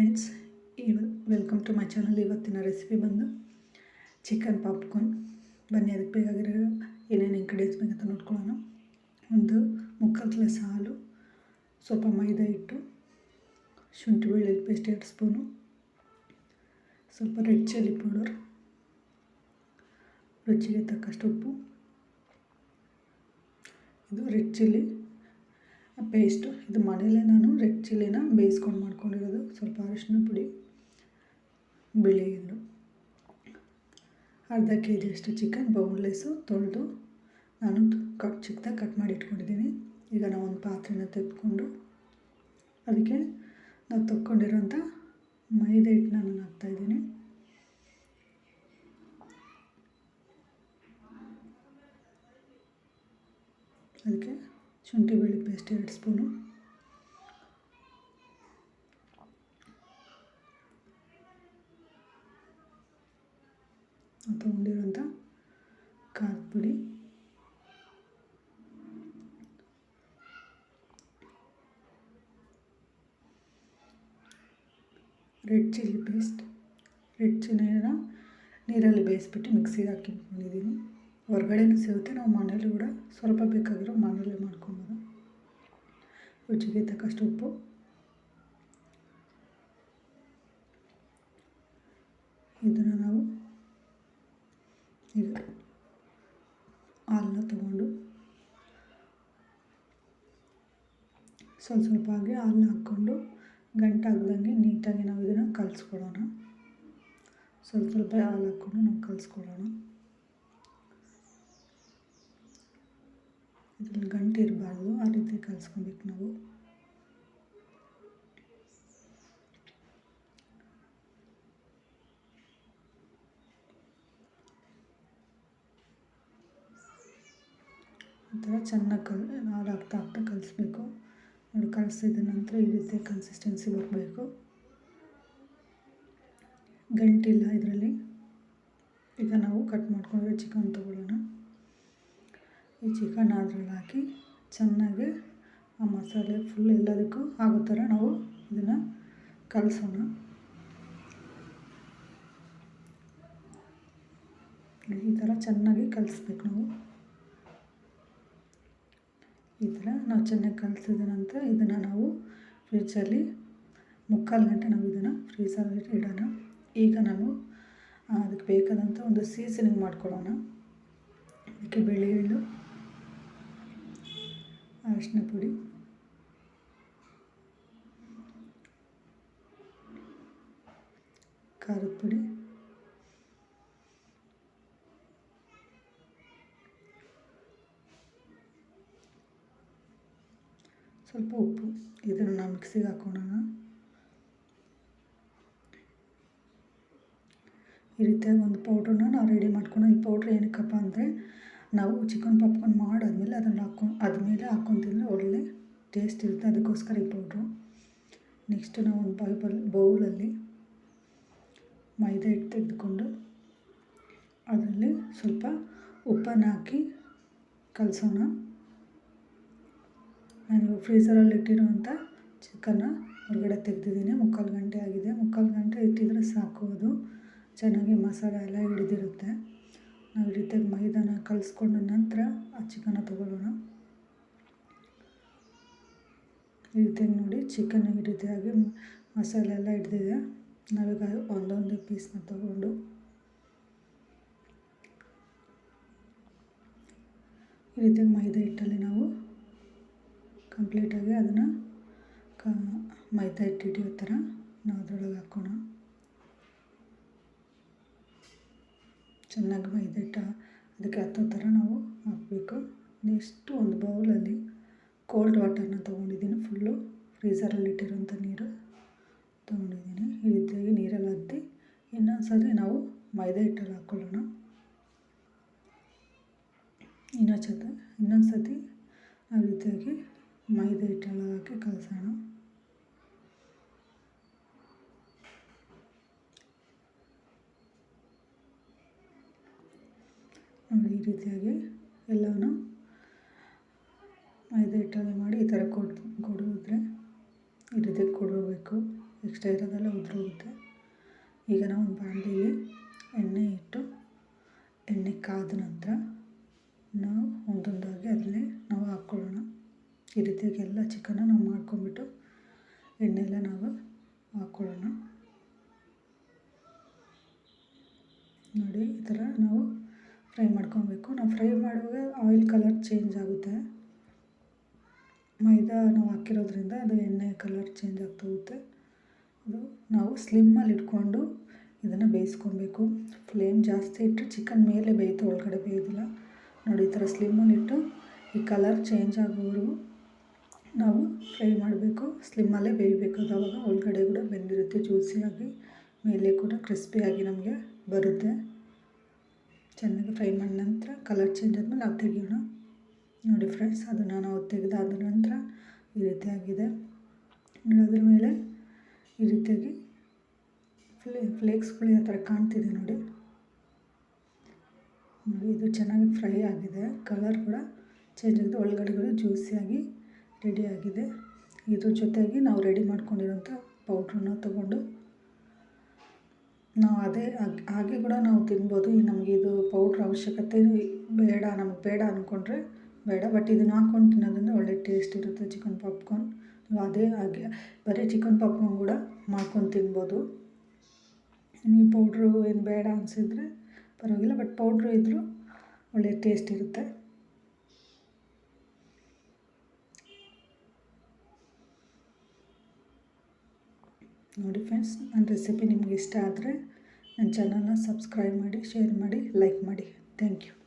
Friends, ಇವ welcome to my channel ಇವತ್ತಿನ recipe ಬಂದು ಚಿಕನ್ ಪಾಪ್ಕಾರ್ನ್ ಬನ್ನಿ, ಅದಕ್ಕೆ ಬೇಕಾಗಿರೋ ಏನೇನು ಇಂಗ್ರೀಡಿಯೆಂಟ್ಸ್ ಬೇಕಂತ ನೋಡ್ಕೊಳ್ಳೋಣ. ಒಂದು ಮುಕ್ಕಾಲು ಗ್ಲಾಸ್ ಹಾಲು ಸ್ವಲ್ಪ ಮೈದಾ ಹಿಟ್ಟು, ಶುಂಠಿ ಬೆಳ್ಳುಳ್ಳಿ ಪೇಸ್ಟ್ ಎರಡು ಸ್ಪೂನು ಸ್ವಲ್ಪ ರೆಡ್ ಚಿಲ್ಲಿ ಪೌಡರ್ ರುಚಿಗೆ ತಕ್ಕಷ್ಟು ಉಪ್ಪು. ಇದು ರೆಡ್ ಚಿಲ್ಲಿ ಪೇಸ್ಟು ಇದು ಮನೆಯಲ್ಲೇ ನಾನು ರೆಡ್ ಚಿಲ್ಲಿನ ಬೇಯಿಸ್ಕೊಂಡು ಮಾಡ್ಕೊಂಡಿರೋದು. ಸ್ವಲ್ಪ ಅರಿಶಿನ ಪುಡಿ, ಬಿಳಿ ಎಳ್ಳು, ಅರ್ಧ ಕೆ ಜಿಯಷ್ಟು ಚಿಕನ್ ಬೌನ್ಲೆಸ್ಸು ತೊಳೆದು ನಾನು ಕಟ್ ಚಿಕ್ಕದಾಗಿ ಕಟ್ ಮಾಡಿ ಇಟ್ಕೊಂಡಿದ್ದೀನಿ. ಈಗ ನಾವು ಒಂದು ಪಾತ್ರೆನ ತೆಗೆದುಕೊಂಡು ಅದಕ್ಕೆ ನಾವು ತೊಗೊಂಡಿರೋಂಥ ಮೈದಾ ಹಿಟ್ಟನ್ನ ನಾನು ಹಾಕ್ತಾಯಿದ್ದೀನಿ ಅದಕ್ಕೆ ಶುಂಠಿ ಬೆಳ್ಳುಳ್ಳಿ ಪೇಸ್ಟ್ ಎರಡು ಸ್ಪೂನು ತೊಗೊಂಡಿರೋಂಥ ಖಾರದ ಪುಡಿ ರೆಡ್ ಚಿಲ್ಲಿ ಪೇಸ್ಟ್ ರೆಡ್ ಚಿಲ್ಲಿನ ನೀರಲ್ಲಿ ಬೇಯಿಸ್ಬಿಟ್ಟು ಮಿಕ್ಸಿಗೆ ಹಾಕಿಟ್ಕೊಂಡಿದ್ದೀನಿ ಹೊರಗಡೆನೂ ಸಿಗುತ್ತೆ. ನಾವು ಮನೇಲಿ ಕೂಡ ಸ್ವಲ್ಪ ಬೇಕಾಗಿರೋ ಮನೇಲಿ ಮಾಡ್ಕೊಬೋದು. ರುಚಿಗೆ ತಕ್ಕಷ್ಟು ಉಪ್ಪು. ಇದನ್ನು ನಾವು ಈಗ ಹಾಲನ್ನ ತಗೊಂಡು ಸ್ವಲ್ಪ ಸ್ವಲ್ಪ ಆಗಿ ಹಾಲನ್ನ ಹಾಕ್ಕೊಂಡು ಗಂಟಾಗ್ದಂಗೆ ನೀಟಾಗಿ ನಾವು ಇದನ್ನು ಕಲಿಸ್ಕೊಡೋಣ. ಸ್ವಲ್ಪ ಸ್ವಲ್ಪ ಹಾಲು ಹಾಕ್ಕೊಂಡು ನಾವು ಕಲಿಸ್ಕೊಡೋಣ. ಇದ್ರಲ್ಲಿ ಗಂಟು ಇರಬಾರ್ದು, ಆ ರೀತಿ ಕಲಿಸ್ಕೊಬೇಕು ನಾವು. ಈ ಥರ ಚೆನ್ನಾಗಿ ಕಲ್ ಹಾಲು ಹಾಕ್ತಾ ಕಲಿಸ್ಬೇಕು. ನೋಡಿ, ಕಲಿಸಿದ ನಂತರ ಈ ರೀತಿ ಕನ್ಸಿಸ್ಟೆನ್ಸಿ ಬರಬೇಕು. ಗಂಟಿಲ್ಲ ಇದರಲ್ಲಿ. ಈಗ ನಾವು ಕಟ್ ಮಾಡ್ಕೊಂಡ್ರೆ ಚಿಕನ್ ತೊಗೊಳ್ಳೋಣ. ಈ ಚಿಕನ್ ಅದ್ರಲ್ಲಿ ಹಾಕಿ ಚೆನ್ನಾಗಿ ಆ ಮಸಾಲೆ ಫುಲ್ ಎಲ್ಲದಕ್ಕೂ ಆಗೋ ಥರ ನಾವು ಇದನ್ನು ಕಲಸೋಣ. ಈ ಥರ ಚೆನ್ನಾಗಿ ಕಲಿಸ್ಬೇಕು ನಾವು. ಈ ಥರ ನಾವು ಚೆನ್ನಾಗಿ ಕಲಿಸಿದ ನಂತರ ಇದನ್ನು ನಾವು ಫ್ರಿಜ್ಜಲ್ಲಿ ಮುಕ್ಕಾಲು ಗಂಟೆ ನಾವು ಇದನ್ನು ಫ್ರೀಜಲ್ಲಿ ಇಡೋಣ. ಈಗ ನಾನು ಅದಕ್ಕೆ ಬೇಕಾದಂಥ ಒಂದು ಸೀಸನಿಂಗ್ ಮಾಡ್ಕೊಳ್ಳೋಣ. ಅದಕ್ಕೆ ಬೆಳ್ಳುಳ್ಳಿ ಅರಿಶಿನ ಪುಡಿ. ಖಾರದ ಪುಡಿ. ಸ್ವಲ್ಪ ಉಪ್ಪು. ಇದನ್ನು ನಾವು ಮಿಕ್ಸಿಗೆ ಹಾಕೊಳ್ಳೋಣ ಈ ರೀತಿಯಾಗಿ ಒಂದು ಪೌಡ್ರನ್ನ ನಾವು ರೆಡಿ ಮಾಡ್ಕೊಂಡು ಈ ಪೌಡ್ರ್ ಏನಕ್ಕಪ್ಪ ಅಂದರೆ ನಾವು ಚಿಕನ್ ಪಾಪ್ಕಾರ್ನ್ ಮಾಡಾದಮೇಲೆ ಅದನ್ನು ಹಾಕ್ಕೊಂಡು ಅದ್ಮೇಲೆ ತಿಂದರೆ ಒಳ್ಳೆ ಟೇಸ್ಟ್ ಇರುತ್ತೆ. ಅದಕ್ಕೋಸ್ಕರ ಈ ಪೌಡ್ರು ನೆಕ್ಸ್ಟ್ ನಾವು ಒಂದು ಬೈಬಲ್ ಬೌಲಲ್ಲಿ ಮೈದಾ ಹಿಟ್ಟು ತೆಗೆದುಕೊಂಡು ಅದರಲ್ಲಿ ಸ್ವಲ್ಪ ಉಪ್ಪನ್ನು ಹಾಕಿ ಕಲಸೋಣ. ನಾನು ಫ್ರೀಸರಲ್ಲಿ ಇಟ್ಟಿರುವಂಥ ಚಿಕನ್ನ ಹೊರಗಡೆ ತೆಗೆದಿದ್ದೀನಿ. ಮುಕ್ಕಾಲು ಗಂಟೆ ಆಗಿದೆ. ಮುಕ್ಕಾಲು ಗಂಟೆ ಇಟ್ಟಿದ್ರೆ ಸಾಕು. ಅದು ಚೆನ್ನಾಗಿ ಮಸಾಲೆ ಎಲ್ಲ ಹಿಡಿದಿರುತ್ತೆ. ನಾವು ರೀತಿಯಾಗಿ ಮೈದಾನ ಕಲಿಸ್ಕೊಂಡ ನಂತರ ಆ ಚಿಕನ್ನ ತೊಗೊಳ್ಳೋಣ. ಈ ರೀತಿಯಾಗಿ ನೋಡಿ ಚಿಕನ್ ಈ ರೀತಿಯಾಗಿ ಮಸಾಲೆ ಎಲ್ಲ ಹಿಡ್ದಿದೆ. ನಾವೀಗ ಒಂದೊಂದು ಪೀಸ್ನ ತಗೊಂಡು. ಈ ರೀತಿಯಾಗಿ ಮೈದಾ ಹಿಟ್ಟಲ್ಲಿ ನಾವು ಕಂಪ್ಲೀಟಾಗಿ ಅದನ್ನು ಕ, ಮೈದಾ ಹಿಟ್ಟು ಹಿಡಿಯೋ ಥರ ನಾವು ಅದರೊಳಗೆ ಹಾಕೋಣ. ಚೆನ್ನಾಗಿ ಮೈದಾ ಹಿಟ್ಟು ಅದಕ್ಕೆ ಹತ್ತೋ ಥರ ನಾವು ಹಾಕಬೇಕು. ನೆಕ್ಸ್ಟು ಒಂದು ಬೌಲಲ್ಲಿ ಕೋಲ್ಡ್ ವಾಟರ್ನ ತೊಗೊಂಡಿದ್ದೀನಿ. ಫುಲ್ಲು ಫ್ರೀಸರಲ್ಲಿ ಇಟ್ಟಿರೋಂಥ ನೀರು ತೊಗೊಂಡಿದ್ದೀನಿ. ಈ ರೀತಿಯಾಗಿ ನೀರಲ್ಲಿ ಇನ್ನೊಂದು ಸಲ ನಾವು ಮೈದಾ ಹಿಟ್ಟಲ್ಲಿ ಹಾಕ್ಕೊಳ್ಳೋಣ ಇನ್ನೊಂದು ಸತಿ ಇನ್ನೊಂದು ಸತಿ ಆ ರೀತಿಯಾಗಿ ಮೈದಾ ಹಿಟ್ಟೆಲ್ಲ ಹಾಕಿ ಕಲಸೋಣ. ನೋಡಿ ಈ ರೀತಿಯಾಗಿ ಎಲ್ಲವನ್ನು ಮೈದಾ ಹಿಟ್ಟಲ್ಲಿ ಮಾಡಿ ಈ ಥರ ಕೊಡ್ ಕೊಡಿದ್ರೆ ಈ ರೀತಿ ಕೊಡಬೇಕು. ಎಕ್ಸ್ಟ್ರಾ ಇರೋದೆಲ್ಲ ಉದುರೋಗುತ್ತೆ. ಈಗ ನಾವು ಒಂದು ಬಾಣಲಿಲಿ ಎಣ್ಣೆ ಇಟ್ಟು ಎಣ್ಣೆ ಕಾದ ನಂತರ ನಾವು ಒಂದೊಂದಾಗಿ ಅದನ್ನೇ ನಾವು ಹಾಕ್ಕೊಳ್ಳೋಣ. ಈ ರೀತಿಯಾಗಿ ಎಲ್ಲ ಚಿಕನ್ನ ನಾವು ಮಾಡ್ಕೊಂಬಿಟ್ಟು ಎಣ್ಣೆಲ್ಲ ನಾವು ಹಾಕ್ಕೊಳ್ಳೋಣ. ನೋಡಿ ಈ ಥರ ನಾವು ಫ್ರೈ ಮಾಡ್ಕೊಬೇಕು. ನಾವು ಫ್ರೈ ಮಾಡುವಾಗ ಆಯಿಲ್ ಕಲರ್ ಚೇಂಜ್ ಆಗುತ್ತೆ. ಮೈದಾ ನಾವು ಹಾಕಿರೋದ್ರಿಂದ ಅದು ಎಣ್ಣೆ ಕಲರ್ ಚೇಂಜ್ ಆಗ್ತಾ ಹೋಗುತ್ತೆ. ಅದು ನಾವು ಸ್ಲಿಮ್ಮಲ್ಲಿ ಇಟ್ಕೊಂಡು ಇದನ್ನು ಬೇಯಿಸ್ಕೊಬೇಕು. ಫ್ಲೇಮ್ ಜಾಸ್ತಿ ಇಟ್ಟರೆ ಚಿಕನ್ ಮೇಲೆ ಬೇಯುತ್ತೆ ಒಳಗಡೆ ಬೇಯೋದಿಲ್ಲ. ನೋಡಿ, ಈ ಥರ ಸ್ಲಿಮ್ಮಲ್ಲಿ ಇಟ್ಟು ಈ ಕಲರ್ ಚೇಂಜ್ ಆಗೋವರೆಗೂ ನಾವು ಫ್ರೈ ಮಾಡಬೇಕು. ಸ್ಲಿಮ್ಮಲ್ಲೇ ಬೇಯಬೇಕು ಅದು ಆವಾಗ ಒಳಗಡೆ ಕೂಡ ಬೆಂದಿರುತ್ತೆ ಜ್ಯೂಸಿಯಾಗಿ ಮೇಲೆ ಕೂಡ ಕ್ರಿಸ್ಪಿಯಾಗಿ ನಮಗೆ ಬರುತ್ತೆ. ಚೆನ್ನಾಗಿ ಫ್ರೈ ಮಾಡಿದ ನಂತರ ಕಲರ್ ಚೇಂಜ್ ಆದಮೇಲೆ ನಾವು ತೆಗಿಯೋಣ. ನೋಡಿ ಫ್ರೆಂಡ್ಸ್ ಅದನ್ನು ನಾವು ತೆಗೆದಾದ ನಂತರ ಈ ರೀತಿಯಾಗಿದೆ ಅದ್ರ ಮೇಲೆ ಈ ರೀತಿಯಾಗಿ ಫ್ಲೇ ಫ್ಲೇಕ್ಸ್ಗಳು ಯಾವ ಥರ ಕಾಣ್ತಿದೆ ನೋಡಿ. ಇದು ಚೆನ್ನಾಗಿ ಫ್ರೈ ಆಗಿದೆ. ಕಲರ್ ಕೂಡ ಚೇಂಜ್ ಆಗಿದೆ. ಒಳಗಡೆ ಕೂಡ ಜ್ಯೂಸಿಯಾಗಿ ರೆಡಿಯಾಗಿದೆ ಇದ್ರ ಜೊತೆಗೆ ನಾವು ರೆಡಿ ಮಾಡ್ಕೊಂಡಿರೋಂಥ ಪೌಡ್ರನ್ನ ತೊಗೊಂಡು ನಾವು ಅದೇ ಹಾಗೆ ಕೂಡ ನಾವು ತಿನ್ಬೋದು. ನಮಗೆ ಇದು ಪೌಡ್ರ್ ಅವಶ್ಯಕತೆ ಬೇಡ, ನಮಗೆ ಬೇಡ ಅಂದ್ಕೊಂಡ್ರೆ ಬೇಡ. ಬಟ್ ಇದನ್ನು ಹಾಕ್ಕೊಂಡು ತಿನ್ನೋದ್ರಿಂದ ಒಳ್ಳೆ ಟೇಸ್ಟ್ ಇರುತ್ತೆ ಚಿಕನ್ ಪಾಪ್ಕಾರ್ನ್. ನೀವು ಅದೇ ಹಾಗೆ, ಬರೀ ಚಿಕನ್ ಪಾಪ್ಕಾರ್ನ್ ಕೂಡ ಮಾಡ್ಕೊಂಡು ತಿನ್ಬೋದು. ನಿಮಗೆ ಪೌಡ್ರು ಏನು ಬೇಡ ಅನಿಸಿದ್ರೆ ಪರವಾಗಿಲ್ಲ. ಬಟ್ ಪೌಡ್ರು ಇದ್ದರೂ ಒಳ್ಳೆ ಟೇಸ್ಟ್ ಇರುತ್ತೆ. ನೋಡಿ ಫ್ರೆಂಡ್ಸ್ ನನ್ನ ರೆಸಿಪಿ ನಿಮ್ಗೆ ಇಷ್ಟ ಆದರೆ ನನ್ನ ಚಾನಲ್ನ ಸಬ್ಸ್ಕ್ರೈಬ್ ಮಾಡಿ ಶೇರ್ ಮಾಡಿ ಲೈಕ್ ಮಾಡಿ. Thank you